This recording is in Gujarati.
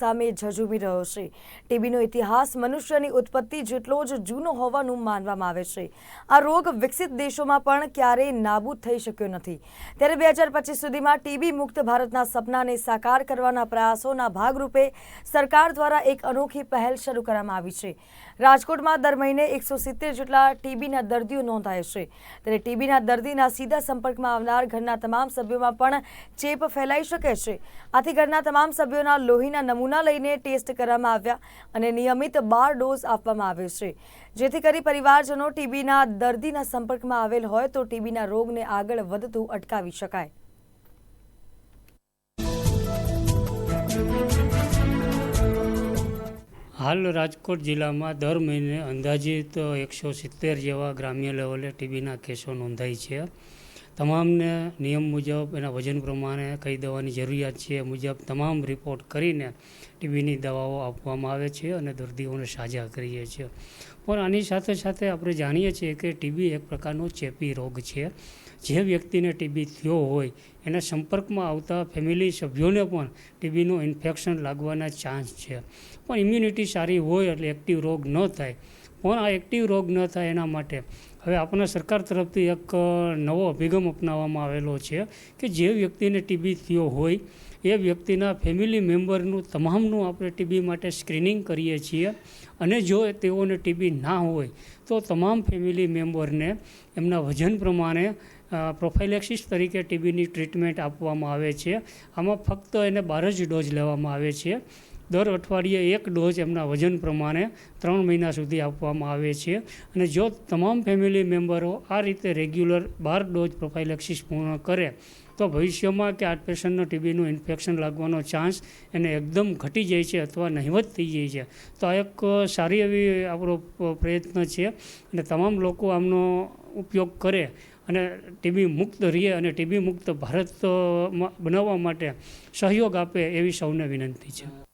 સામે ઝઝૂમી રહ્યો છે. ટીબીનો ઇતિહાસ મનુષ્યની ઉત્પત્તિ જેટલો જ જૂનો હોવાનું માનવામાં આવે છે. આ રોગ વિકસિત દેશોમાં પણ ક્યારેય નાબૂદ થઈ શક્યો નથી. ત્યારે બે હજાર પચીસ સુધીમાં ટીબી મુક્ત ભારતના સપનાને સાકાર કરવાના પ્રયાસોના ભાગરૂપે સરકાર દ્વારા એક અનોખી પહેલ શરૂ કરવામાં આવી છે. રાજકોટમાં દર મહિને એકસો સિત્તેર જેટલા ટીબીના દર્દીઓ નોંધાય છે. ત્યારે ટીબીના દર્દીના સીધા સંપર્કમાં આવનાર ઘરના તમામ સભ્યોમાં પણ ચેપ ફેલાઈ શકે છે. આથી ઘરના તમામ સભ્યોના લોહીના નમૂના લઈને ટેસ્ટ કરવામાં આવ્યા અને નિયમિત બાર ડોઝ આપવામાં આવે છે. જેથી કરી પરિવારજનો ટીબીના દર્દીના સંપર્કમાં આવેલ હોય તો ટીબીના રોગને આગળ વધતું અટકાવી શકાય. હાલ રાજકોટ જિલ્લામાં દર મહિને અંદાજિત એકસો સિત્તેર જેવા ગ્રામ્ય લેવલે ટીબીના કેસો નોંધાય છે. તમામને નિયમ મુજબ એના વજન પ્રમાણે કઈ દવાની જરૂરિયાત છે એ મુજબ તમામ રિપોર્ટ કરીને ટીબીની દવાઓ આપવામાં આવે છે અને દર્દીઓને સાજા કરીએ છીએ. પણ આની સાથે સાથે આપણે જાણીએ છીએ કે ટીબી એક પ્રકારનો ચેપી રોગ છે. જે વ્યક્તિને ટીબી થયો હોય એના સંપર્કમાં આવતા ફેમિલી સભ્યોને પણ ટીબીનું ઇન્ફેક્શન લાગવાના ચાન્સ છે. પણ ઇમ્યુનિટી સારી હોય એટલે એક્ટિવ રોગ ન થાય. પણ આ એક્ટિવ રોગ ન થાય એના માટે. હવે આપણા સરકાર તરફથી એક નવો અભિગમ અપનાવવામાં આવેલો છે કે જે વ્યક્તિને ટીબી થયો હોય, એ વ્યક્તિના ફેમિલી મેમ્બરનું, તમામનું આપણે ટીબી માટે સ્ક્રીનિંગ કરીએ છીએ અને જો તેઓને ટીબી ના હોય, તો તમામ ફેમિલી મેમ્બરને એમના વજન પ્રમાણે પ્રોફાઇલેક્સિસ તરીકે ટીબીની ટ્રીટમેન્ટ આપવામાં આવે છે. આમાં ફક્ત એને બાર જ ડોઝ લેવામાં આવે છે. દર અઠવાડિયે એક ડોઝ એમના વજન પ્રમાણે ત્રણ મહિના સુધી આપવામાં આવે છે. અને જો તમામ ફેમિલી મેમ્બરો આ રીતે રેગ્યુલર બાર ડોઝ પ્રોફાઇલેક્સિસ પૂર્ણ કરે, તો ભવિષ્યમાં કે હાર્ટ પેશન્ટનો ટીબીનું ઇન્ફેક્શન લાગવાનો ચાન્સ એને એકદમ ઘટી જાય છે અથવા નહિવત થઈ જાય છે. તો આ એક સારી એવી આપણો પ્રયત્ન છે. અને તમામ લોકો આમનો ઉપયોગ કરે અને ટીબી મુક્ત રહીએ અને ટીબી મુક્ત ભારત બનાવવા માટે સહયોગ આપે એવી સૌને વિનંતી છે.